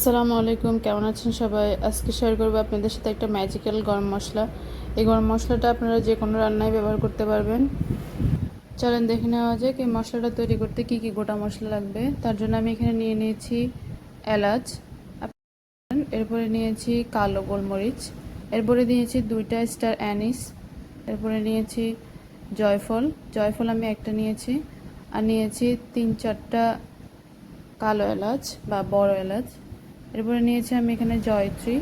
আসসালামু আলাইকুম, কেমন আছেন সবাই? আজকে শেয়ার করব আপনাদের সাথে একটা ম্যাজিক্যাল গরম মশলা। এই গরম মশলাটা আপনারা যে কোনো রান্নায় ব্যবহার করতে পারবেন। চলেন দেখে নেওয়া যাক এই মশলাটা তৈরি করতে কি কি গোটা মশলা লাগবে। তার জন্য আমি এখানে নিয়ে নিয়েছি এলাচ, এরপরে নিয়েছি কালো গোলমরিচ, এরপরে নিয়েছি দুইটা স্টার অ্যানিস এরপরে নিয়েছি জয়ফল। জয়ফল আমি একটা নিয়েছি, আর নিয়েছি তিন চারটা কালো এলাচ বা বড় এলাচ। এরপরে নিয়েছি আমি এখানে জয়ত্রী।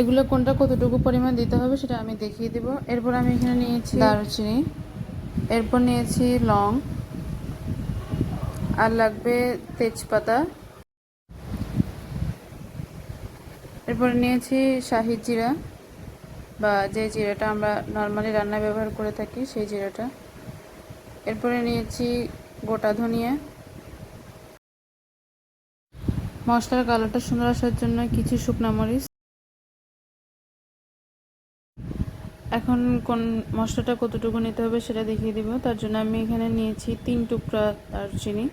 এগুলো কোনটা কতটুকু পরিমাণ দিতে হবে সেটা আমি দেখিয়ে দিব। এরপর আমি এখানে নিয়েছি দারুচিনি। এরপর নিয়েছি লং। আর লাগবে তেজপাতা। এরপরে নিয়েছি শাহি জিরা বা যে জিরাটা আমরা নর্মালি রান্নায় ব্যবহার করে থাকি সেই জিরাটা। এরপরে নিয়েছি গোটা ধনিয়া। মশলার কালারটা সুন্দর আসার জন্য কিছু শুকনা মরিচ। এখন কোন মশলাটা কতটুকু নিতে হবে সেটা দেখিয়ে দিব। তার জন্য আমি এখানে নিয়েছি তিন টুকরা দারচিনি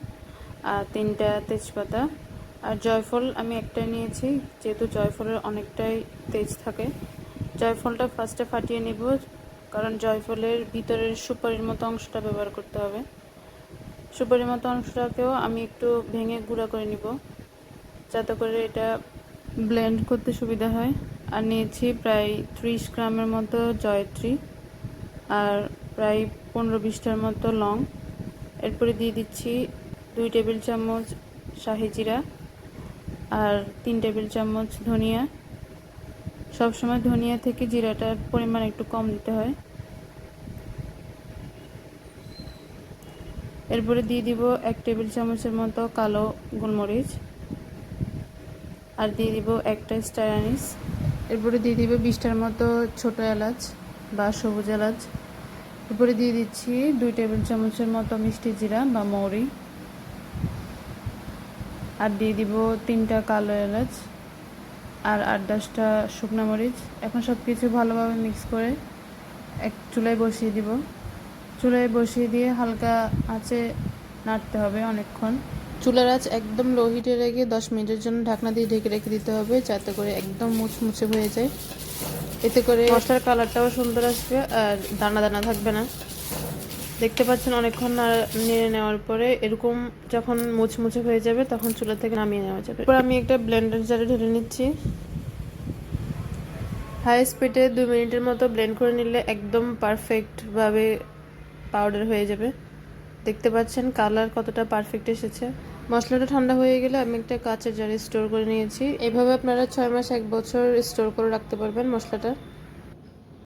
আর তিনটা তেজপাতা। আর জয়ফল আমি একটাই নিয়েছি, যেহেতু জয়ফলের অনেকটাই তেজ থাকে। জয়ফলটা ফার্স্টে ফাটিয়ে নিব, কারণ জয়ফলের ভিতরের সুপারির মতো অংশটা ব্যবহার করতে হবে। সুপারির মতো অংশটাকেও আমি একটু ভেঙে গুঁড়া করে নিব। যাতে করে এটা ব্লেন্ড করতে সুবিধা হয়। আর নিয়েছি প্রায় ত্রিশ গ্রামের মতো জয়ত্রী আর প্রায় পনেরো বিশটার মতো লং। এরপরে দিয়ে দিচ্ছি দুই টেবিল চামচ শাহি জিরা আর তিন টেবিল চামচ ধনিয়া। সবসময় ধনিয়া থেকে জিরাটার পরিমাণ একটু কম দিতে হয়। এরপরে দিয়ে দিব এক টেবিল চামচের মতো কালো গোলমরিচ। আর দিয়ে দিব একটা স্টার আনিস। এরপরে দিয়ে দিব বিশটার মতো ছোট এলাচ বা সবুজ এলাচ। এরপরে দিয়ে দিচ্ছি দুই টেবিল চামচের মতো মিষ্টি জিরা বা মৌরি। আর দিয়ে দিব তিনটা কালো এলাচ আর আট দশটা শুকনা মরিচ। এখন সব কিছু ভালোভাবে মিক্স করে এক চুলায় বসিয়ে দিব। চুলায় বসিয়ে দিয়ে হালকা আঁচে নাড়তে হবে অনেকক্ষণ। চুলার আঁচ একদম লো হিটে রেখে দশ মিনিটের জন্য ঢাকনা দিয়ে ঢেকে রেখে দিতে হবে, যাতে করে একদম মুচমুচে হয়ে যায়। এতে করে মশলার কালারটাও সুন্দর আসবে আর দানা দানা থাকবে না। দেখতে পাচ্ছেন অনেকক্ষণ নেড়ে নেওয়ার পরে এরকম যখন মুচমুচে হয়ে যাবে তখন চুলা থেকে নামিয়ে নেওয়া যাবে। এরপর আমি একটা ব্লেন্ডার জারে ঢেলে নিচ্ছি। হাই স্পিডে দু মিনিটের মতো ব্লেন্ড করে নিলে একদম পারফেক্টভাবে পাউডার হয়ে যাবে। দেখতে পাচ্ছেন কালার কতটা পারফেক্ট এসেছে। মশলাটা ঠান্ডা হয়ে গেলে আমি একটা কাঁচের জারে স্টোর করে নিয়েছি। এভাবে আপনারা ছয় মাস এক বছর স্টোর করে রাখতে পারবেন মশলাটা।